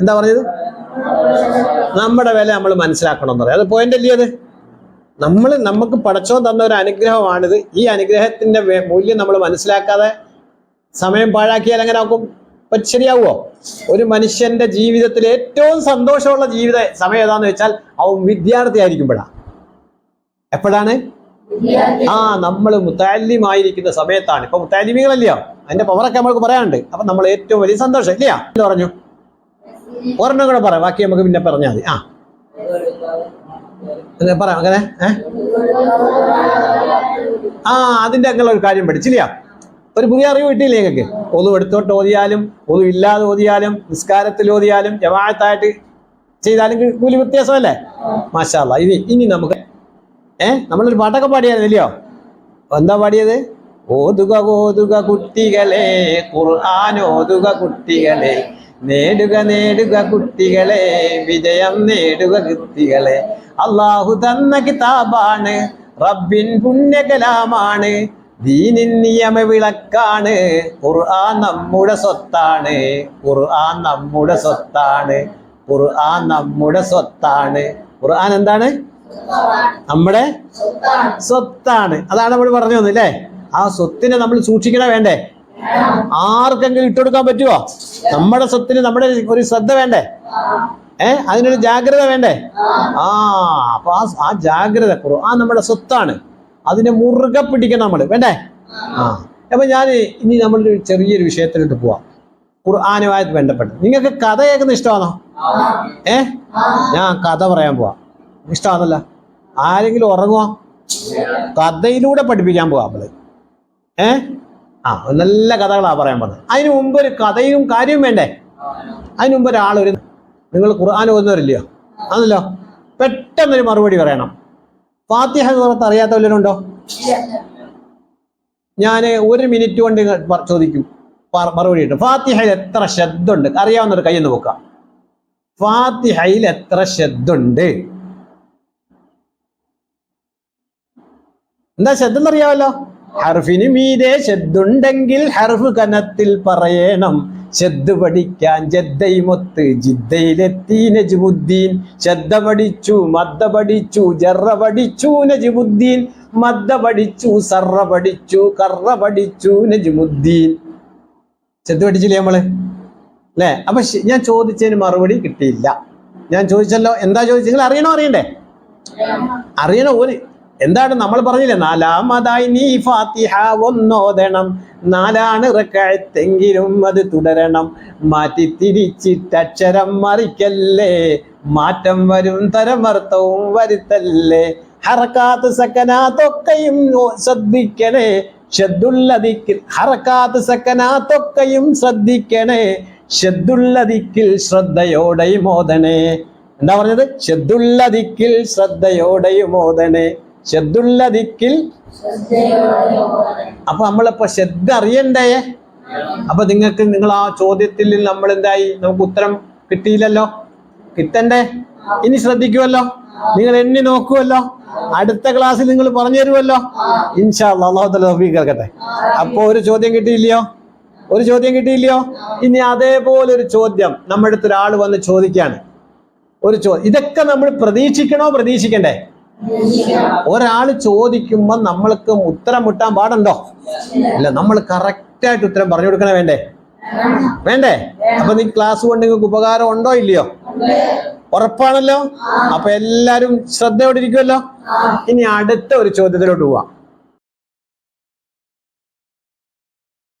എന്താ പറഞ്ഞത്? നമ്മുടെ വില നമ്മൾ മനസ്സിലാക്കണം എന്ന് പറയാം. അത് പോയിന്റ് അല്ലേ അത്? നമ്മൾ നമുക്ക് പടച്ചോ തന്ന ഒരു അനുഗ്രഹമാണിത്. ഈ അനുഗ്രഹത്തിന്റെ മൂല്യം നമ്മൾ മനസ്സിലാക്കാതെ സമയം പാഴാക്കിയാൽ എങ്ങനെ ആക്കും? ശരിയാവുമോ ഒരു മനുഷ്യന്റെ ജീവിതത്തിൽ ഏറ്റവും സന്തോഷമുള്ള ജീവിത സമയം ഏതാന്ന് വെച്ചാൽ അവൻ വിദ്യാർത്ഥി ആയിരിക്കുമ്പോഴാണ് എപ്പോഴാണ്? ആ നമ്മൾ മുത്താലിമായിരിക്കുന്ന സമയത്താണ്. ഇപ്പൊ മുത്താലിമികളല്ലയോ അതിന്റെ പവറൊക്കെ നമ്മൾക്ക് പറയാനുണ്ട്. അപ്പൊ നമ്മൾ ഏറ്റവും വലിയ സന്തോഷം ഇല്ലയാ? എന്ന് പറഞ്ഞു? ഒരെണ്ണം കൂടെ പറയാം. ബാക്കി നമുക്ക് പിന്നെ പറഞ്ഞാൽ മതി. ആ. പറയാം. അങ്ങനെ ഏ? ആ അതിന്റെ അങ്ങനെ ഒരു കാര്യം പഠിച്ചില്ല ഒരു പുതിയ അറിവ് കിട്ടിയില്ലേ ഞങ്ങൾക്ക് ഒതു എടുത്തോട്ട് ഓതിയാലും ഒതു ഇല്ലാതെ ഓതിയാലും നിസ്കാരത്തിൽ ഓതിയാലും ജമാഅത്തായിട്ട് ചെയ്താലും കൂലി വ്യത്യാസമല്ലേ? മാഷാല്ല ഇനി ഇനി നമുക്ക് ഏ? നമ്മളൊരു പാട്ടൊക്കെ പാടിയായിരുന്നില്ലയോ എന്താ പാടിയത്? ഓതുക ഓതുക കുട്ടികളെ ഖുർആൻ ഓതുക കുട്ടികളെ. നേടുക നേടുക കുട്ടികളെ വിജയം നേടുക കുട്ടികളെ അള്ളാഹു തന്ന കിതാബാണ് റബ്ബിൻ പുണ്യകലാമാണ് ദീനിൻ നിയമ വിളക്കാണ് ഖുർആൻ നമ്മുടെ സ്വത്താണ് ഖുർആൻ നമ്മുടെ സ്വത്താണ് ഖുർആൻ നമ്മുടെ സ്വത്താണ്. ഖുർആൻ എന്താണ്? നമ്മുടെ സ്വത്താണ്. അതാണ് നമ്മൾ പറഞ്ഞു തന്നില്ലേ ആ സ്വത്തിനെ നമ്മൾ സൂക്ഷിക്കണ വേണ്ടേ? ആർക്കെങ്കിലും ഇട്ടുകൊടുക്കാൻ പറ്റുമോ നമ്മുടെ സ്വത്തിന് നമ്മുടെ ഒരു ശ്രദ്ധ വേണ്ടേ? ഏ അതിനൊരു ജാഗ്രത വേണ്ടേ? ആ അപ്പൊ ആ ആ ജാഗ്രത ആ നമ്മുടെ സ്വത്താണ്. അതിനെ മുറുകെ പിടിക്കണം നമ്മൾ വേണ്ടേ? ആ. അപ്പൊ ഞാൻ ഇനി നമ്മളൊരു ചെറിയൊരു വിഷയത്തിലോട്ട് പോവാം. ഖുർആാനുമായിട്ട് ബന്ധപ്പെട്ട്. നിങ്ങൾക്ക് കഥ കേൾക്കുന്ന ഇഷ്ടമാണോ? ഏ? ഞാൻ കഥ പറയാൻ പോവാം. ഇഷ്ടമാണല്ല? ആരെങ്കിലും ഉറങ്ങുമോ കഥയിലൂടെ പഠിപ്പിക്കാൻ പോവാ നമ്മൾ. ഏ? ആ നല്ല കഥകളാ പറയാൻ പറഞ്ഞത്. അതിന് മുമ്പ് ഒരു കഥയും കാര്യവും വേണ്ടേ? അതിന് മുമ്പ് ഒരു നിങ്ങൾ ഖുർആൻ ഓതുന്നവരില്ലയോ? ആണല്ലോ. പെട്ടെന്നൊരു മറുപടി പറയണം. ഫാത്തിഹ എന്ന് അറിയാത്ത വല്ലവരുണ്ടോ? ഞാൻ ഒരു മിനിറ്റ് കൊണ്ട് ചോദിക്കും. മറുപടി കിട്ടും. ഫാത്തിഹയിൽ എത്ര ശബ്ദമുണ്ട്? അറിയാവുന്നൊരു കൈ നോക്കുക. നോക്കാം ഫാത്തിഹയിൽ എത്ര ശബ്ദമുണ്ട്? എന്താ ശബ്ദം എന്നറിയാമല്ലോ? ഹർഫിന് മീതെ ചെദ്ദുണ്ടെങ്കിൽ ഹർഫ് കനത്തിൽ പറയണം. ഷെദ് പഠിക്കാൻ ജദ്ദൈമൊത്ത് ജിദ്ദയിലെത്തി നജുബുദ്ദീൻ. ചെദ്ദ പഠിച്ചു മദ്ദ പഠിച്ചു ജറ പഠിച്ചു നജുബുദ്ദീൻ. മദ്ദ പഠിച്ചു സർറ പഠിച്ചു കറ പഠിച്ചു നജുബുദ്ദീൻ. ശബ്ദ പഠിച്ചില്ലേ നമ്മൾ? അല്ലേ? അപ്പൊ ഞാൻ ചോദിച്ചതിന് മറുപടി കിട്ടിയില്ല. ഞാൻ ചോദിച്ചല്ലോ. എന്താ ചോദിച്ചെങ്കിൽ നിങ്ങൾ അറിയണോ അറിയണ്ടേ? അറിയണോ? ഒരു എന്താണ് നമ്മൾ പറഞ്ഞില്ലേ? നാലാമതായി നീ ഫാത്തിഹ ഒന്നോതണം. നാലാണ് റക്കായത്തെങ്കിലും അത് തുടരണം. മാറ്റി തിരിച്ചിട്ടക്ഷരം മറിക്കല്ലേ? മാറ്റം വരും തരമർത്ഥവും വരുത്തല്ലേ? ഹറക്കാത്ത് സക്കനാത്തൊക്കെയും ശ്രദ്ധിക്കണേ. ഷദ്ദുള്ളതിക്കിൽ ഹറക്കാത്ത് സക്കനാത്തൊക്കെയും ശ്രദ്ധിക്കണേ. ഷദ്ദുള്ളതിക്കിൽ ശ്രദ്ധയോടെയും മോദനേ എന്താ പറഞ്ഞത്? ഷദ്ദുള്ളതിക്കിൽ ശ്രദ്ധയോടെയും മോദനേ ദിക്കിൽ അപ്പൊ നമ്മളിപ്പോ ശ്രദ്ധ അറിയണ്ടേ അപ്പൊ നിങ്ങൾക്ക് നിങ്ങൾ ആ ചോദ്യത്തിൽ നമ്മൾ എന്തായി? നമുക്ക് ഉത്തരം കിട്ടിയില്ലല്ലോ? കിട്ടണ്ടേ? ഇനി ശ്രദ്ധിക്കുമല്ലോ നിങ്ങൾ എണ്ണി നോക്കുമല്ലോ അടുത്ത ക്ലാസ്സിൽ നിങ്ങൾ പറഞ്ഞു തരുമല്ലോ ഇൻഷാ അള്ളാഹു തൗഫീഖ് കേൾക്കട്ടെ അപ്പൊ ഒരു ചോദ്യം കിട്ടിയില്ലയോ? ഒരു ചോദ്യം കിട്ടിയില്ലയോ? ഇനി അതേപോലെ ഒരു ചോദ്യം നമ്മുടെ അടുത്ത് ഒരാൾ വന്ന് ചോദിക്കാണ് ഒരു ചോദ്യം ഇതൊക്കെ നമ്മൾ പ്രതീക്ഷിക്കണോ? പ്രതീക്ഷിക്കണ്ടേ? ഒരാൾ ചോദിക്കുമ്പോൾ നമ്മൾക്ക് ഉത്തരം മുട്ടാൻ പാടുണ്ടോ? ഇല്ല നമ്മൾ കറക്റ്റ് ആയിട്ട് ഉത്തരം പറഞ്ഞു കൊടുക്കണേ വേണ്ടേ? വേണ്ടേ? അപ്പൊ നീ ക്ലാസ് കൊണ്ട് നിങ്ങൾക്ക് ഉപകാരം ഉണ്ടോ ഇല്ലയോ? ഉറപ്പാണല്ലോ? അപ്പൊ എല്ലാരും ശ്രദ്ധയോടെ ഇരിക്കുമല്ലോ ഇനി അടുത്ത ഒരു ചോദ്യത്തിലോട്ട് പോവാം.